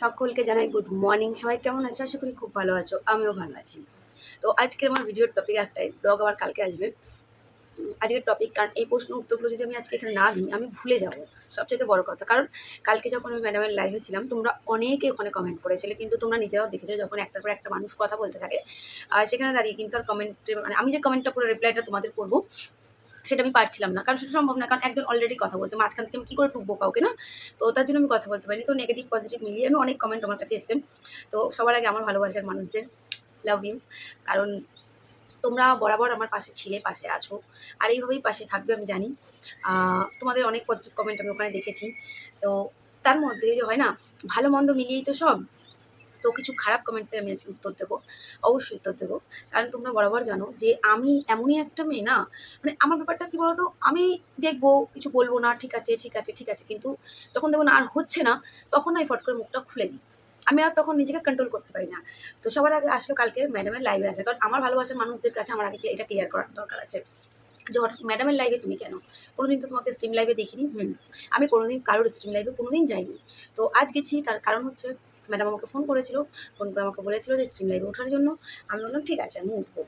সকলকে জানাই good morning সবাই কেমন আছো? আশা করি খুব ভালো আছো। আমিও ভালো আছি। তো আজকে আমার ভিডিওর টপিক একটাই। ব্লগ আবার কালকে আসবে। আজকের টপিক কারণ এই প্রশ্ন উত্তরগুলো যদি আমি আজকে এখানে না দিই, আমি ভুলে যাব। সবচেয়ে বড় কথা। কারণ কালকে যখন আমি ম্যাডামের লাইভে ছিলাম, তোমরা অনেকে ওখানে কমেন্ট করেছিলে, কিন্তু তোমরা নিজেরাও দেখেছ যখন একটার পর একটা মানুষ কথা বলতে থাকে। সেখানে দাঁড়িয়ে কিন্তু আর কমেন্টে মানে আমি যে কমেন্টটা করে রিপ্লাইটা তোমাদের করব সেটা আমি পারছিলাম না। কারণ সেটা সম্ভব না, কারণ একজন অলরেডি কথা বলছে। মাঝখান থেকে আমি কী করে টুকবো কাউকে, না? তো তার জন্য আমি কথা বলতে পারিনি। তো নেগেটিভ পজিটিভ মিলিয়ে আমি অনেক কমেন্ট আমার কাছে এসছে। তো সবার আগে আমার ভালোবাসার মানুষদের লাভ ইউ কারণ তোমরা বরাবর আমার পাশে ছিলে, পাশে আছো। আর এইভাবেই পাশে থাকবে আমি জানি। তোমাদের অনেক পজিটিভ কমেন্ট আমি ওখানে দেখেছি। তো তার মধ্যে যে হয় না, ভালো মন্দ মিলিয়েই তো সব। তো কিছু খারাপ কমেন্টসে আমি আজকে উত্তর দেবো। অবশ্যই উত্তর দেবো। কারণ তোমরা বরাবর জানো যে আমি এমনই একটা মেয়ে না মানে আমার ব্যাপারটা কী বলতো, আমি দেখব, কিছু বলব না, ঠিক আছে ঠিক আছে ঠিক আছে। কিন্তু যখন দেখব না আর হচ্ছে না, তখন আমি ফট করে মুখটা খুলে দিই। আমি আর তখন নিজেকে কন্ট্রোল করতে পারি না। তো সবার আগে আসলো কালকে ম্যাডামের লাইভে আসে। কারণ আমার ভালোবাসার মানুষদের কাছে আমার আগে এটা ক্লিয়ার করার দরকার আছে। যে হঠাৎ ম্যাডামের লাইভে তুমি কেন? কোনোদিন তো তোমাকে স্ট্রিম লাইভে দেখিনি, হুম। আমি কোনোদিন কারোর স্ট্রিম লাইভে কোনোদিন যাইনি। তো আজ গেছি, তার কারণ হচ্ছে ম্যাডাম আমাকে ফোন করেছিল, ফোন করে আমাকে বলেছিল যে স্ট্রিম লাইভে ওঠার জন্য। আমি বললাম, ঠিক আছে, আমি উঠবো।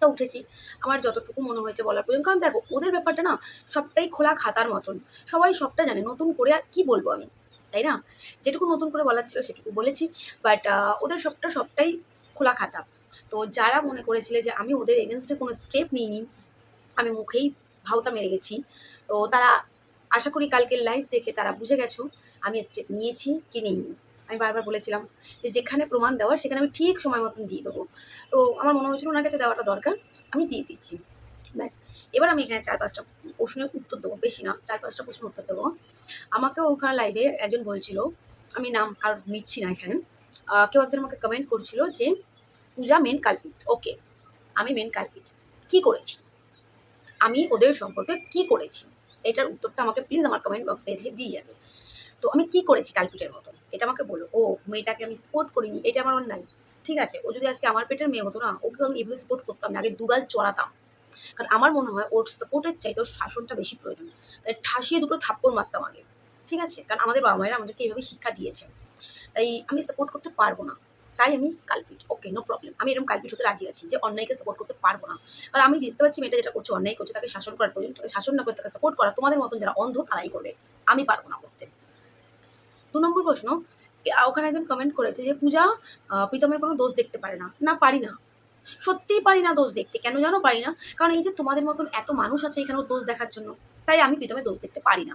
তো উঠেছি। আমার যতটুকু মনে হয়েছে বলার প্রয়োজন কারণ দেখো, ওদের ব্যাপারটা না সবটাই খোলা খাতার মতন। সবাই সবটা জানে, নতুন করে আর কী বলব আমি, তাই না? যেটুকু নতুন করে বলার ছিল সেটুকু বলেছি বাট ওদের সবটা সবটাই খোলা খাতা। তো যারা মনে করেছিলে যে আমি ওদের এগেনস্টে কোনো স্টেপ নিইনি, আমি মুখেই ভাওতা মেরে গেছি। তো তারা, আশা করি কালকের লাইভ দেখে তারা বুঝে গেছো, আমি স্টেপ নিয়েছি কি নিইনি। আমি বারবার বলেছিলাম যে যেখানে প্রমাণ দেওয়ার সেখানে আমি ঠিক সময় মতন দিয়ে দেবো। তো আমার মনে হয়েছিল ওনার কাছে দেওয়াটা দরকার, আমি দিয়ে দিচ্ছি। ব্যাস, এবার আমি এখানে চার পাঁচটা প্রশ্নের উত্তর দেবো, বেশি না, চার পাঁচটা প্রশ্ন উত্তর দেবো। আমাকে ওখানে লাইভে একজন বলছিল, আমি নাম আর নিচ্ছি না এখানে। কেউ একজন আমাকে কমেন্ট করছিল যে, পূজা মেন কালপিট ওকে আমি মেন কালপিট কি করেছি? আমি ওদের সম্পর্কে কি করেছি? এটার উত্তরটা আমাকে প্লিজ আমার কমেন্ট বক্সে এসে দিয়ে যাবে। তো আমি কি করেছি কালপিটের মতন? এটা আমাকে বলো। ও, মেয়েটাকে আমি স্পোর্ট করিনি, এটা আমার অন্যায় ঠিক আছে, ও যদি আজকে আমার পেটের মেয়ে হতো না, ওকে আমি এভাবে স্পোর্ট করতাম না, আগে দুগাল চড়াতাম। কারণ আমার মনে হয় ওর সাপোর্টের চাইতে ওর শাসনটা বেশি প্রয়োজন। তাই ঠাসিয়ে দুটো থাপ্পড় মারতাম আগে। ঠিক আছে, কারণ আমাদের বাবা মায়েরা আমাদেরকে এইভাবে শিক্ষা দিয়েছে। তাই আমি সাপোর্ট করতে পারব না। তাই আমি কালপিট। ওকে নো প্রবলেম আমি এরকম কালপিট হতে রাজি আছি যে অন্যায়কে সাপোর্ট করতে পারব না। কারণ আমি দেখতে পাচ্ছি মেয়েটা যেটা করছে, অন্যায় করছে, তাকে শাসন করার প্রয়োজন। তাকে শাসন না করে তাকে সাপোর্ট করা তোমাদের মতন যারা অন্ধ, তারাই করবে। আমি পারব না করতে। দু নম্বর প্রশ্ন ওখানে একজন কমেন্ট করেছে যে, পূজা প্রীতমের কোনো দোষ দেখতে পারে না। না, পারি না। সত্যিই পারি না দোষ দেখতে। কেন জানো পারি না? কারণ এই যে তোমাদের মতন এত মানুষ আছে এখানে দোষ দেখার জন্য, তাই আমি প্রীতমের দোষ দেখতে পারি না।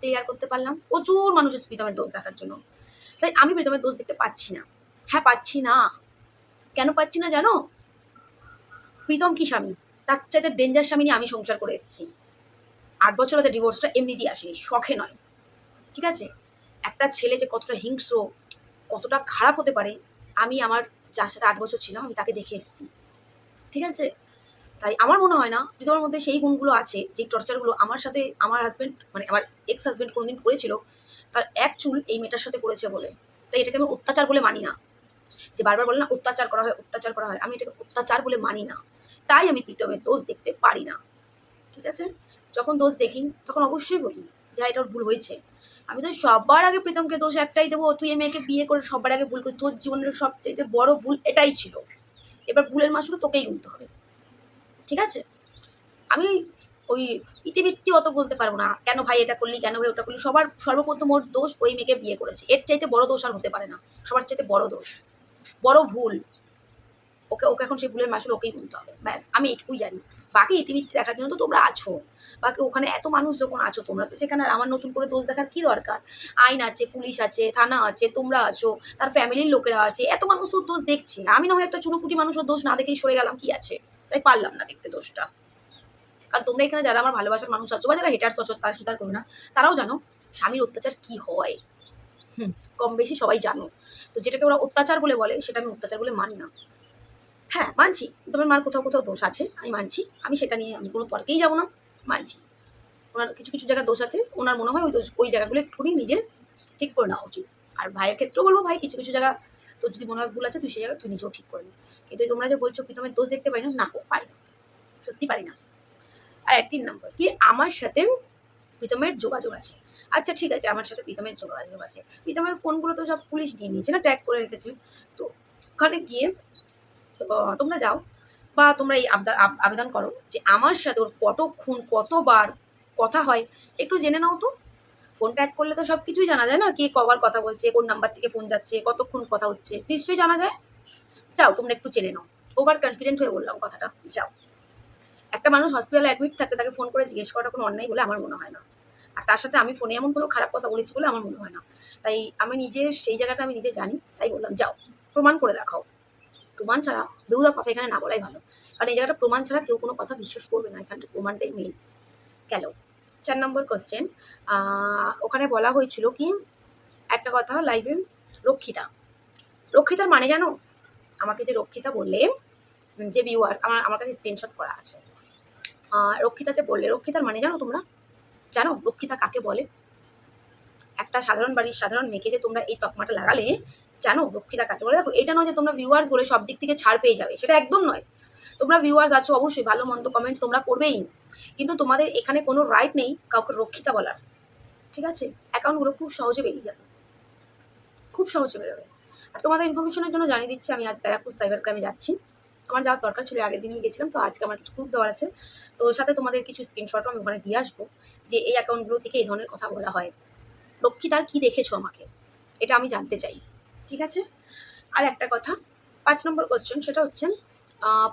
ক্লিয়ার করতে পারলাম। প্রচুর মানুষ আছে প্রীতমের দোষ দেখার জন্য। তাই আমি প্রীতমের দোষ দেখতে পাচ্ছি না। হ্যাঁ পাচ্ছি না। কেন পাচ্ছি না জানো? প্রীতম কি স্বামী? তার চাইতে ডেঞ্জার স্বামী নিয়ে আমি সংসার করে এসেছি। আট বছর ওদের ডিভোর্সটা এমনি দিয়ে আসেনি, শখে নয়। ঠিক আছে? একটা ছেলে যে কতটা হিংস্র, কতটা খারাপ হতে পারে, আমি আমার যার সাথে আট বছর ছিলাম, আমি তাকে দেখে এসেছি। ঠিক আছে? তাই আমার মনে হয় না প্রীতমের মধ্যে সেই গুণগুলো আছে যে টর্চারগুলো আমার সাথে, আমার হাজব্যান্ড মানে আমার এক্স হাজব্যান্ড কোনোদিন করেছিল, তার এক চুল এই মেয়েটার সাথে করেছে বলে। তাই এটাকে আমি অত্যাচার বলে মানি না। যে বারবার বলে না, অত্যাচার করা হয়, অত্যাচার করা হয়, আমি এটাকে অত্যাচার বলে মানি না। তাই আমি প্রীতমের দোষ দেখতে পারি না। ঠিক আছে? যখন দোষ দেখি, তখন অবশ্যই বলি যা এটা ওর ভুল হয়েছে। আমি তো সবার আগে প্রীতমকে দোষ একটাই দেবো, তুই এই মেয়েকে বিয়ে করে সবার আগে ভুল করি তোর জীবনের সবচেয়ে বড় ভুল এটাই ছিল। এবার ভুলের মাসুল তোকেই গুনতে হবে। ঠিক আছে? আমি ওই ইতিবৃত্তি অত বলতে পারব না। কেন ভাই এটা করলি, কেন ভাই ওটা করলি? সবার সর্বপ্রথম ওর দোষ ওই মেয়েকে বিয়ে করেছে। এর চাইতে বড় দোষ আর হতে পারে না। সবার চাইতে বড় দোষ। বড় ভুল। ওকে ওকে এখন সেই ভুলের মাসুল ওকেই গুনতে হবে। ব্যাস, আমি এটুকুই জানি। বাকি ইতিবৃত্তি দেখার জন্য তো তোমরা আছো। বাকি ওখানে এত মানুষ যখন আছো তোমরা তো সেখানে আমার নতুন করে দোষ দেখার কি দরকার? আইন আছে, পুলিশ আছে, থানা আছে, তোমরা আছো, তার ফ্যামিলির লোকেরা আছে, এত মানুষ তো দোষ দেখছে আমি না হয় একটা চুনোপুটি মানুষের দোষ না দেখেই সরে গেলাম, কি আছে? তাই পারলাম না দেখতে দোষটা। কারণ তোমরা এখানে যারা আমার ভালোবাসার মানুষ আছো বা যারা হেটার্স আছো, তারা স্বীকার করো না। তারাও জানো স্বামীর অত্যাচার কি হয়। হুম কম বেশি সবাই জানো। তো যেটাকে ওরা অত্যাচার বলে বলে, সেটা আমি অত্যাচার বলে মানি না। হ্যাঁ মানছি। তোমার মার কোথাও কোথাও দোষ আছে, আমি মানছি। আমি সেটা নিয়ে আমি কোনো তর্কেই যাব না, মানছি। ওনার কিছু কিছু জায়গায় দোষ আছে, ওনার মনে হয় ওই দোষ ওই জায়গাগুলো একটুখানি নিজের ঠিক করে নেওয়া উচিত। আর ভাইয়ের ক্ষেত্রেও বলব, ভাই, কিছু কিছু জায়গা তোর যদি মনে হয় ভুল আছে, তুই সেই জায়গায় তুই নিজেও ঠিক করে নি। কিন্তু তোমরা যে বলছো প্রীতমের দোষ দেখতে পারি না না পারি না। সত্যি পারি না। আর এক তিন নম্বর কি, আমার সাথে প্রীতমের যোগাযোগ আছে। আচ্ছা ঠিক আছে, আমার সাথে প্রীতমের যোগাযোগ আছে। প্রীতমের ফোনগুলো তো সব পুলিশ নিয়ে নিয়েছে না ট্র্যাক করে রেখেছে। তো ওখানে গিয়ে তোমরা যাও বা তোমরা এই আবদা- আব- আবেদন করো যে আমার সাথে ওর কতক্ষণ, কতবার কথা হয়, একটু জেনে নাও তো। ফোন ট্র্যাক করলে তো সব কিছুই জানা যায় না, কে কবার কথা বলছে, কোন নাম্বার থেকে ফোন যাচ্ছে, কতক্ষণ কথা হচ্ছে, নিশ্চয়ই জানা যায়। যাও, তোমরা একটু জেনে নাও। ওভার কনফিডেন্ট হয়ে বললাম কথাটা, যাও। একটা মানুষ হসপিটালে অ্যাডমিট থাকতে তাকে ফোন করে জিজ্ঞেস করাটা কোনো অন্যায় বলে আমার মনে হয় না। আর তার সাথে আমি ফোনে এমন কোনো খারাপ কথা বলেছি বলে আমার মনে হয় না। তাই আমি নিজে, সেই জায়গাটা আমি নিজে জানি, তাই বললাম, যাও, প্রমাণ করে দেখাও। প্রমাণ ছাড়া বেহুদা কথা এখানে না বলাই ভালো। কারণ এই জায়গাটা প্রমাণ ছাড়া কেউ কোনো কথা বিশ্বাস করবে না। এখানটা প্রমাণটাই মেন গেল। চার নম্বর কোশ্চেন ওখানে বলা হয়েছিল কি, একটা কথা লাইভে রক্ষিতা। রক্ষিতার মানে জানো? আমাকে যে রক্ষিতা বললে যে ভিউয়ার আমার আমার কাছে স্ক্রিনশট করা আছে। রক্ষিতা যে বললে, রক্ষিতার মানে জানো তোমরা? জানো রক্ষিতা কাকে বলে? একটা সাধারণ বাড়ির সাধারণ মেয়েকে যে তোমরা এই তকমাটা লাগালে জানো? রক্ষিতা কাকে বলে? দেখো, এটা নয় যে তোমরা ভিউয়ার্স বলে সব দিক থেকে ছাড় পেয়ে যাবে, সেটা একদম নয়। তোমরা ভিউয়ার্স আছো অবশ্যই, ভালো মন্দ কমেন্ট তোমরা করবেই। কিন্তু তোমাদের এখানে কোনো রাইট নেই কাউকে রক্ষিতা বলার। ঠিক আছে? অ্যাকাউন্টগুলো খুব সহজে বেরিয়ে যাবে। খুব সহজে বেরোবে। আর তোমাদের ইনফরমেশনের জন্য জানিয়ে দিচ্ছি, আমি আজ ব্যারাকপুর সাইবার ক্রাইমে যাচ্ছি। আমার যাওয়ার দরকার ছিল, আগের দিনই গেছিলাম, তো আজকে আমার প্রুফ দেওয়ার আছে। তো সাথে তোমাদের কিছু স্ক্রিনশটও আমি ওখানে দিয়ে আসব, যে এই অ্যাকাউন্টগুলো থেকে এই ধরনের কথা বলা হয়। রক্ষিতার কি দেখেছ আমাকে? এটা আমি জানতে চাই। ঠিক আছে? আর একটা কথা, পাঁচ নম্বর কোশ্চেন সেটা হচ্ছে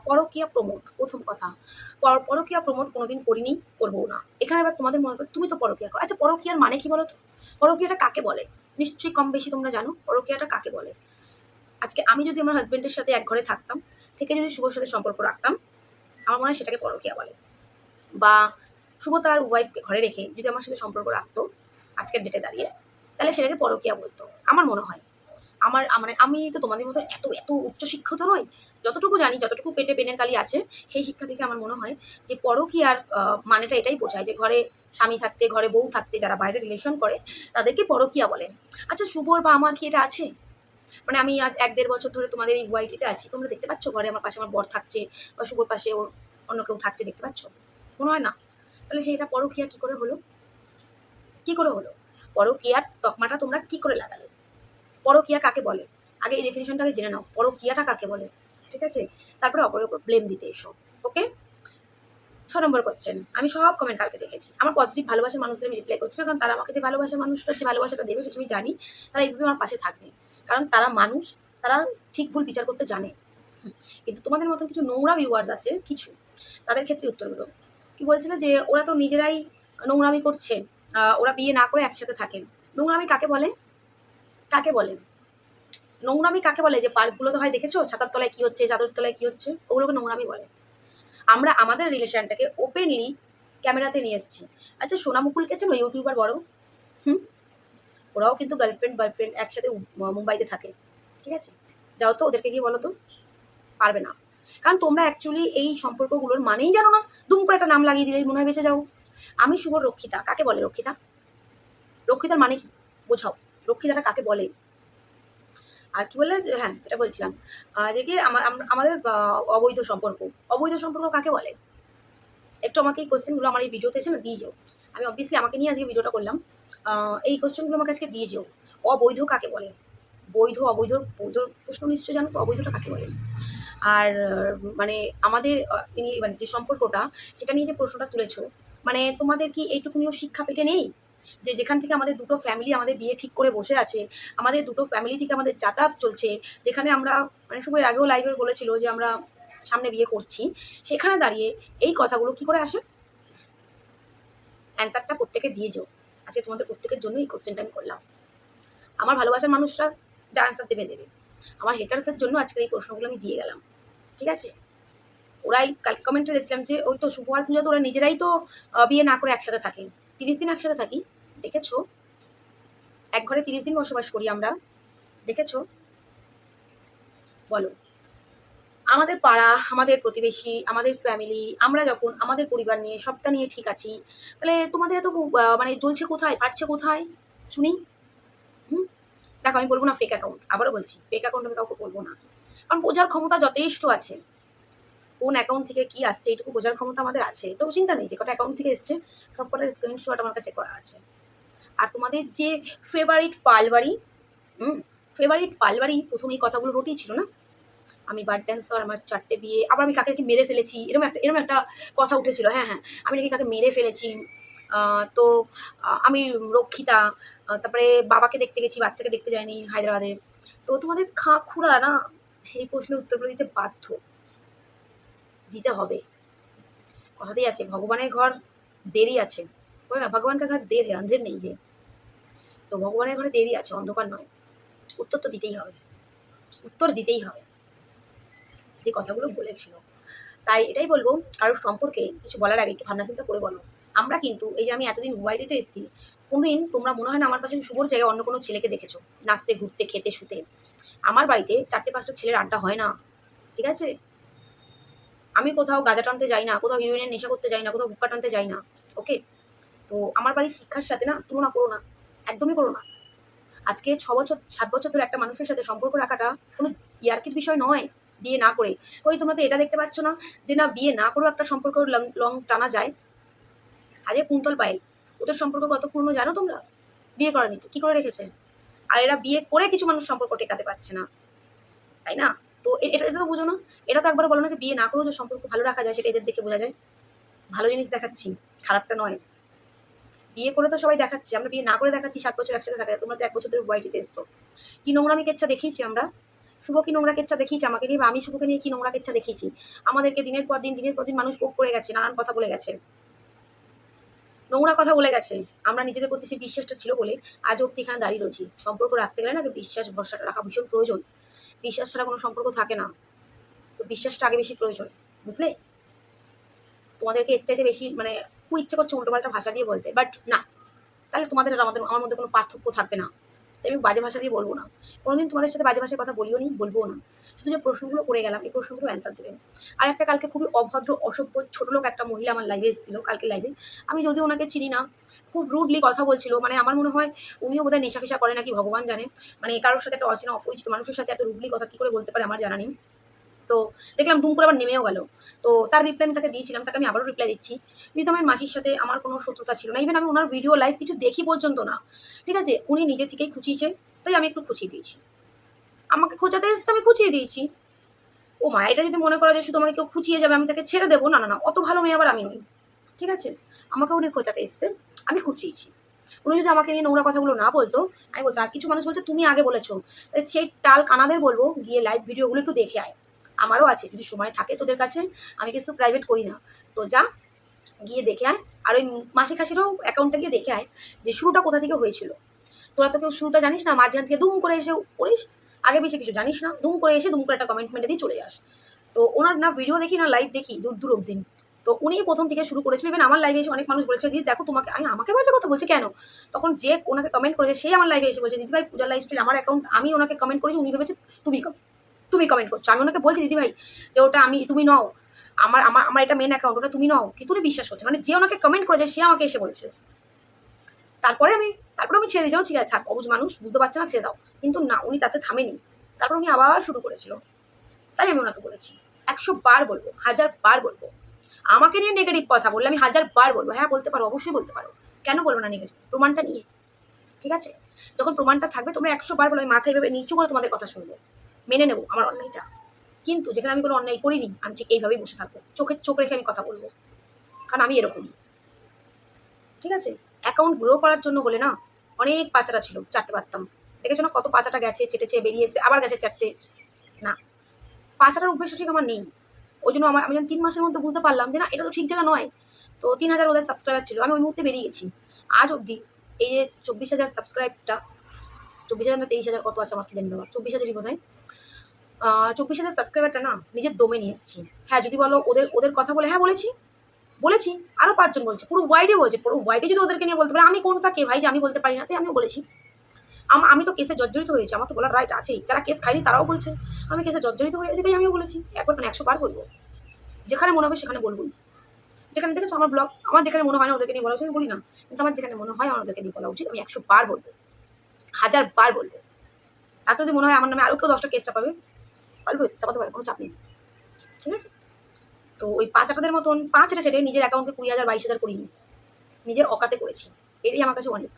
পরকীয়া প্রমোট প্রথম কথা। পর- পরকীয়া প্রমোট কোনোদিন করিনি করব না। এখানে আবার তোমাদের মনে তুমি তো পরকীয়া করো। আচ্ছা পরকীয়ার মানে কি বলো তো পরকীয়াটা কাকে বলে? নিশ্চয়ই কম বেশি তোমরা জানো, পরকীয়াটা কাকে বলে? আজকে আমি যদি আমার হাজব্যান্ডের সাথে এক ঘরে থাকতাম, থেকে যদি শুভর সাথে সম্পর্ক রাখতাম, আমার মনে হয় সেটাকে পরকীয়া বলে। বা শুভ তার ওয়াইফকে ঘরে রেখে যদি আমার সাথে সম্পর্ক রাখতো, আজকের ডেটে দাঁড়িয়ে, তাহলে সেটাকে পরকীয়া বলতো। আমার মনে হয়। আমার মানে আমি তো তোমাদের মতো এত এত উচ্চশিক্ষিত নয় যতটুকু জানি, যতটুকু পেটে পেনের কালি আছে, সেই শিক্ষা থেকে আমার মনে হয় যে পরকীয়ার মানেটা এটাই বোঝায় যে ঘরে স্বামী থাকতে, ঘরে বউ থাকতে যারা বাইরে রিলেশন করে, তাদেরকে পরকীয়া বলে। আচ্ছা শুভর বা আমার কি এটা আছে? মানে আমি আজ এক দেড় বছর ধরে তোমাদের এই ওয়াইটিতে আছি, তোমরা দেখতে পাচ্ছ ঘরে আমার পাশে আমার বর থাকছে বা শুভর পাশে ওর অন্য কেউ থাকছে, দেখতে পাচ্ছ? মনে হয় না। তাহলে সেইটা পরকীয়া কি করে হলো? কি করে হলো? পরকীয়ার তকমাটা তোমরা কি করে লাগালে? পরকীয়া কাকে বলে? আগে এই ডেফিনেশনটাকে জেনে নাও, পরকীয়াটা কাকে বলে? ঠিক আছে? তারপরে অপরের উপর ব্লেম দিতে এসো ওকে ছ নম্বর কোশ্চেন আমি সব কমেন্ট কালকে দেখেছি। আমার পজিটিভ ভালোবাসা মানুষদের আমি রিপ্লাই করছি কারণ তারা আমাকে যে ভালোবাসা মানুষটা যে ভালোবাসাটা দেবে সেটা আমি জানি, তারা এইভাবে আমার পাশে থাকবে। কারণ তারা মানুষ, তারা ঠিক ভুল বিচার করতে জানে। কিন্তু তোমাদের মতন কিছু নোংরা ভিউয়ার্স আছে, কিছু, তাদের ক্ষেত্রে উত্তরগুলো কি বলছিল যে ওরা তো নিজেরাই নোংরামি করছে ওরা বিয়ে না করে একসাথে থাকেন। নোংরামি কাকে বলে? কাকে বলে? নোংরামি কাকে বলে? যে পার্কগুলো তো হয়, দেখেছ? ছাতার তলায় কী হচ্ছে, চাদর তলায় কি হচ্ছে? ওগুলোকে নোংরামি বলে। আমরা আমাদের রিলেশনটাকে ওপেনলি ক্যামেরাতে নিয়ে এসেছি। আচ্ছা সোনা মুকুলকে চেনো? ইউটিউবার বড়। হুম? ওরাও কিন্তু গার্লফ্রেন্ড বয়ফ্রেন্ড একসাথে মুম্বাইতে থাকে। ঠিক আছে? যাও তো, ওদেরকে গিয়ে বলো তো। পারবে না। কারণ তোমরা অ্যাকচুয়ালি এই সম্পর্কগুলোর মানেই জানো না। দুম করে একটা নাম লাগিয়ে দিলেই মনে হয় বেঁচে যাও। আমি শুভ রক্ষিতা। কাকে বলে রক্ষিতা? রক্ষিতার মানে কি? বোঝাও। রক্ষিতাটা কাকে বলে? আর কি বললে হ্যাঁ যেটা বলছিলাম। যে কি আমাদের অবৈধ সম্পর্ক। অবৈধ সম্পর্ক কাকে বলে? একটু আমাকে এই কোশ্চেনগুলো আমার এই ভিডিওতে এসে না দিয়ে যাও। আমি অবভিয়াসলি আমাকে নিয়ে আজকে ভিডিওটা করলাম। এই কোশ্চেনগুলো আমাকে আজকে দিয়ে যেও। অবৈধ কাকে বলে? বৈধ, অবৈধ, বৈধ প্রশ্ন নিশ্চয় জানো তো? অবৈধটা কাকে বলে? আর মানে আমাদের মানে যে সম্পর্কটা, সেটা নিয়ে যে প্রশ্নটা তুলেছো মানে তোমাদের কি এইটুকুনিও শিক্ষা পেটে নেই? যে যেখান থেকে আমাদের দুটো ফ্যামিলি আমাদের বিয়ে ঠিক করে বসে আছে, আমাদের দুটো ফ্যামিলি থেকে আমাদের যাতায়াত চলছে, যেখানে আমরা অনেক এর আগেও লাইভে বলেছিল যে আমরা সামনে বিয়ে করছি, সেখানে দাঁড়িয়ে এই কথাগুলো কি করে আসে? অ্যান্সারটা প্রত্যেকে দিয়ে যাও। আজকে তোমাদের প্রত্যেকের জন্য এই কোশ্চেনটা আমি করলাম। আমার ভালোবাসার মানুষরা যা অ্যান্সার দেবে দেবে। আমার হেটারদের জন্য আজকের এই প্রশ্নগুলো আমি দিয়ে গেলাম। ঠিক আছে? ওরাই কালকে কমেন্টে দেখছিলাম যে, ওই তো শুভ আর পুজো তো ওরা নিজেরাই তো বিয়ে না করে একসাথে থাকে। তিরিশ দিন একসাথে থাকি। দেখেছ? এক ঘরে তিরিশ দিন বসবাস করি আমরা। দেখেছ? বলো। আমাদের পাড়া, আমাদের প্রতিবেশী, আমাদের ফ্যামিলি আমরা যখন, আমাদের পরিবার নিয়ে সবটা নিয়ে ঠিক আছি, তাহলে তোমাদের এত মানে জ্বলছে কোথায়, ফাটছে কোথায়? শুনি। হুম? দেখো, আমি বলব না ফেক অ্যাকাউন্ট আবারও বলছি ফেক অ্যাকাউন্ট আমি কাউকে বলব না। কারণ বোঝার ক্ষমতা যথেষ্ট আছে। কোন অ্যাকাউন্ট থেকে কি আসছে, এইটুকু বোঝার ক্ষমতা আমাদের আছে। তো চিন্তা নেই, যে কটা অ্যাকাউন্ট থেকে এসছে সব কটার স্ক্রিনশট আমার কাছে করা আছে। আর তোমাদের যে ফেভারিট পালবাড়ি, হুম ফেভারিট পালবাড়ি প্রথম এই কথাগুলো রোটেই ছিল না? আমি বার ড্যান্সার আমার চারটে বিয়ে, আবার আমি কাকে মেরে ফেলেছি এরকম একটা এরকম একটা কথা উঠেছিল হ্যাঁ হ্যাঁ। আমি নাকি কাকে মেরে ফেলেছি তো আমি রক্ষিতা তারপরে বাবাকে দেখতে গেছি, বাচ্চাকে দেখতে যাইনি হায়দ্রাবাদে। তো তোমাদের খা খুঁড়া না এই প্রশ্নের উত্তরগুলো দিতে বাধ্য। দিতে হবে। কথাতেই আছে, ভগবানের ঘর দেরি আছে। ভগবানকে ঘর দের হে অন্ধের নেই হে তো ভগবানের ঘরে দেরি আছে, অন্ধকার নয়। উত্তর তো দিতেই হবে। উত্তর দিতেই হবে। যে কথাগুলো বলেছিল। তাই এটাই বলব, কারোর সম্পর্কে কিছু বলার আগে একটু ভাবনা চিন্তা করে বলো। আমরা কিন্তু, এই যে আমি এতদিন ওয়াইডিতে এসেছি, কোনোদিন তোমরা মনে হয় না আমার পাশে শুভর জায়গায় অন্য কোনো ছেলেকে দেখেছ। নাচতে, ঘুরতে, খেতে, শুতে। আমার বাড়িতে চারটে, পাঁচটা ছেলের আড্ডা হয় না। ঠিক আছে? আমি কোথাও গাঁজা টানতে যাই না, কোথাও হিরোইনের নেশা করতে যাই না, কোথাও হুক্কা টানতে যাই না। ওকে তো আমার বাড়ির শিক্ষার সাথে না তুলনা করো না। একদমই করো না। আজকে ছ বছর, সাত বছর ধরে একটা মানুষের সাথে সম্পর্ক রাখাটা কোনো ইয়ার্কির বিষয় নয়, বিয়ে না করে। ওই তোমরা তো এটা দেখতে পাচ্ছ না যে না, বিয়ে না করেও একটা সম্পর্ক লং টানা যায়। আরে, কুন্তল পায়েল, ওদের সম্পর্ক কত জানো তোমরা? বিয়ে করেনি তো, কী করে রেখেছে? আর এরা বিয়ে করে কিছু মানুষ সম্পর্ক টেকাতে পারছে না। তাই না? তো এটা এটা তো বুঝো না। এটা তো একবার বলো না যে বিয়ে না করেও যে সম্পর্ক ভালো রাখা যায়, সেটা এদের দেখে বোঝা যায়। ভালো জিনিস দেখাচ্ছি, খারাপটা নয়। বিয়ে করে তো সবাই দেখাচ্ছি, আমরা বিয়ে না করে দেখাচ্ছি, সাত বছর একসাথে থাকা। তোমরা তো এক বছর ধরে ওয়াইটিতে এসছো। কি নোংরামি কেচ্ছা দেখিয়েছি আমরা? শুভ কি নোংরা কেচ্ছা দেখিয়েছি আমাকে নিয়ে? বা আমি শুভকে নিয়ে কি নোংরা কেচ্ছা দেখিয়েছি? আমাদেরকে দিনের পর দিন, দিনের পর দিন মানুষ কোপ করে গেছে, নানান কথা বলে গেছে। নোংরা কথা বলে গেছে। আমরা নিজেদের প্রতি সেই বিশ্বাসটা ছিল বলে আজ অব্দি এখানে দাঁড়িয়ে রয়েছি। সম্পর্ক রাখতে গেলে না বিশ্বাস, ভরসাটা রাখা ভীষণ প্রয়োজন। বিশ্বাস ছাড়া কোনো সম্পর্ক থাকে না। তো বিশ্বাসটা আগে বেশি প্রয়োজন, বুঝলে? তোমাদেরকে এর চাইতে বেশি মানে খুব ইচ্ছে করছে উল্টোপাল্টা ভাষা দিয়ে বলতে বাট না। তাহলে তোমাদের আমাদের, আমার মধ্যে কোনো পার্থক্য থাকবে না। তাই আমি বাজে ভাষা দিয়ে বলব না। কোনোদিন তোমাদের সাথে বাজে ভাষায় কথা বলিও নি বলব না। শুধু যে প্রশ্নগুলো করে গেলাম, এই প্রশ্নগুলো অ্যান্সার দেবেন আর একটা কালকে খুবই অভদ্র, অসভ্য, ছোটো লোক একটা মহিলা আমার লাইভে এসেছিল, কালকে লাইভে আমি যদি ওনাকে চিনি না, খুব রুডলি কথা বলছিল মানে আমার মনে হয় উনিও বোধহয় নেশা ফেশা করে নাকি, ভগবান জানে। মানে কারোর সাথে একটা অচেনা, অপরিচিত মানুষের সাথে এত রুডলি কথা কী করে বলতে পারে, আমার জানা নেই। তো দেখলাম দুম করে আবার নেমেও গেল। তো তার রিপ্লাই আমি তাকে দিয়েছিলাম, তাকে আমি আবারও রিপ্লাই দিচ্ছি। প্রীতমের মাসির সাথে আমার কোনো শত্রুতা ছিল না ইভেন আমি ওনার ভিডিও লাইভ কিছু দেখি পর্যন্ত না। ঠিক আছে, উনি নিজে থেকেই খুঁচিয়েছে, তাই আমি একটু খুঁচিয়ে দিয়েছি। আমাকে খোঁচাতে এসেছে, আমি খুঁচিয়ে দিয়েছি। ও মা, এটা যদি মনে করা যায় শুধু আমাকে কেউ খুঁচিয়ে যাবে, আমি তাকে ছেড়ে দেবো? না না না, অত ভালো মেয়ে আবার আমি নই। ঠিক আছে, আমাকে উনি খোঁচাতে এসছে, আমি খুঁচিয়েছি। উনি যদি আমাকে নিয়ে নোংরা কথাগুলো না বলতো, আমি বলতো আর কিছু মানুষ বলছে, তুমি আগে বলেছ। তাই সেই টাল কানাদের বলব, গিয়ে লাইভ ভিডিওগুলো একটু দেখে আয়। আমারও আছে, যদি সময় থাকে তোদের কাছে, আমি কিছু প্রাইভেট করি না। তো যা, গিয়ে দেখে আয়। আর ওই মাসি খাসিরও অ্যাকাউন্টটা গিয়ে দেখে আয় যে শুরুটা কোথা থেকে হয়েছিল। তোরা তো কেউ শুরুটা জানিস না, মাঝখান থেকে দুম করে এসে করিস। আগে বেশি কিছু জানিস না, দুম করে এসে দুম করে একটা কমেন্টমেন্টে দিয়ে চলে যাস। তো ওনার না ভিডিও দেখি না লাইভ দেখি, দূর দূর অব্দি তো উনি প্রথম থেকে শুরু করেছিল ইভেন আমার লাইভে এসে অনেক মানুষ বলেছে দিদি, দেখো তোমাকে, আমি, আমাকে বাজে কথা বলছে কেন? তখন যে ওনাকে কমেন্ট করেছে সেই আমার লাইভে এসে বলছে, দিদি ভাই, পূজার লাইফস্টাইল আমার অ্যাকাউন্ট আমি ওনাকে কমেন্ট করেছি, উনি ভেবেছে তুমি তুমি কমেন্ট করছ। আমি ওনাকে বলছি, দিদি ভাই, যে ওটা আমি, তুমি নও। আমার আমার আমার এটা মেন অ্যাকাউন্ট ওটা তুমি নও। কিন্তু উনি বিশ্বাস করছে? মানে যে ওনাকে কমেন্ট করেছে, সে আমাকে এসে বলছে। তারপরে আমি তারপরে আমি ছেড়ে দিয়েছিলাম, ঠিক আছে, থাক, অবুঝ মানুষ, বুঝতে পারছে না, ছেড়ে দাও। কিন্তু না, উনি তাতে থামেনি। তারপর উনি আবার শুরু করেছিল। তাই আমি ওনাকে বলেছি, একশো বার বলব, হাজার বার বলব। আমাকে নিয়ে নেগেটিভ কথা বললে আমি হাজার বার বলব। হ্যাঁ বলতে পারো, অবশ্যই বলতে পারো। কেন বলব না নেগেটিভ প্রমাণটা নিয়ে। ঠিক আছে? যখন প্রমাণটা থাকবে, তোমরা একশো বার বলো, আমি মাথায় ভেবে নিচু করে তোমাদের কথা শুনব। মেনে নেব, আমার অন্যায়টা। কিন্তু যেখানে আমি কোনো অন্যায় করিনি, আমি ঠিক এইভাবেই বসে থাকব। চোখের চোখ রেখে আমি কথা বলব। কারণ আমি এরকমই। ঠিক আছে? অ্যাকাউন্ট গ্রো করার জন্য বলে না, অনেক পাচারা ছিল, চাটতে পারতাম। দেখেছ না কত পাচাটা গেছে, চেটেছে, বেরিয়ে এসে আবার গেছে চাটতে? না। পাচাটার অভ্যেসটা ঠিক আমার নেই। ওই জন্য আমার, আমি যখন তিন মাসের মধ্যে বুঝতে পারলাম যে না, এটা তো ঠিক জায়গা নয়। তো তিন হাজার ওদের সাবস্ক্রাইবার ছিল, আমি ওই মুহূর্তে বেরিয়ে গেছি আজ অবধি এই যে চব্বিশ হাজার সাবস্ক্রাইবটা চব্বিশ হাজার না তেইশ হাজার কত আছে আমার জানি বাবা? চব্বিশ হাজারই বোধ হয় চব্বিশ হাজার সাবস্ক্রাইবারটা না, নিজের দমে নিয়ে এসেছি। হ্যাঁ যদি বলো ওদের ওদের কথা বলে হ্যাঁ বলেছি। বলেছি আরও পাঁচজন বলছে, পুরো ওয়াইডে বলছে, পুরো ওয়াইডে যদি ওদেরকে নিয়ে বলতে পারে, আমি কোনটা কে ভাই যে আমি বলতে পারি না, তাই আমিও বলেছি। আম তো কেসে জর্জরিত হয়েছি, আমার তো বলার রাইট আছেই। যারা কেস খায়নি, তারাও বলছে, আমি কেসে জর্জরিত হয়ে আছি তাই আমিও বলেছি। একবার মানে একশো বার বলব। যেখানে মনে হবে, সেখানে বলবোই। যেখানে দেখেছ আমার ব্লগ আমার যেখানে মনে হয় না ওদেরকে নিয়ে বলা উচিত, আমি বলি না। কিন্তু আমার যেখানে মনে হয়, আমার ওদেরকে নিয়ে বলা উচিত, আমি একশো বার বলব। হাজার বার বলব। তাতে যদি মনে হয় আমার নামে আরও কেউ দশটা কেস চাপাবে অল্প চাপাতে পারে, কোনো চাপ নেই। ঠিক আছে? তো ওই পাঁচ আটাদের মতন, পাঁচ এটা ছেড়ে নিজের অ্যাকাউন্টে কুড়ি হাজার, বাইশ হাজার করিনি। নিজের অকাতে করেছি। এটাই আমার কাছে অনেক।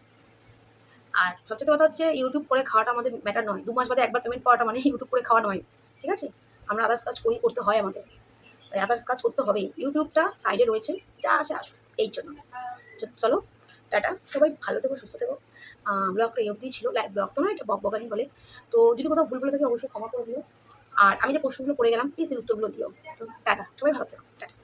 আর সবচেয়ে কথা হচ্ছে ইউটিউব করে খাওয়াটা আমাদের ম্যাটার নয়। দু মাস বাদে একবার পেমেন্ট পাওয়াটা মানে ইউটিউব করে খাওয়া নয়। ঠিক আছে? আমরা আদার্স কাজ করি, করতে হয় আমাদের। তাই আদার্স কাজ করতে হবেই। ইউটিউবটা সাইডে রয়েছে, যা আসে আসুক, এই জন্য। চলো, টাটা। সবাই ভালো থেকো, সুস্থ থেকো। ব্লগটা এই অবধি ছিল। ব্লগ তো নয় এটা বক বকানি বলে। তো যদি কোথাও ভুল বলে থাকি, অবশ্যই ক্ষমা করে দিও। আর আমি যে প্রশ্নগুলো করে গেলাম প্লিজ এর উত্তরগুলো দিও। তো টাটা, সবাই ভালো থাকো, টাটা।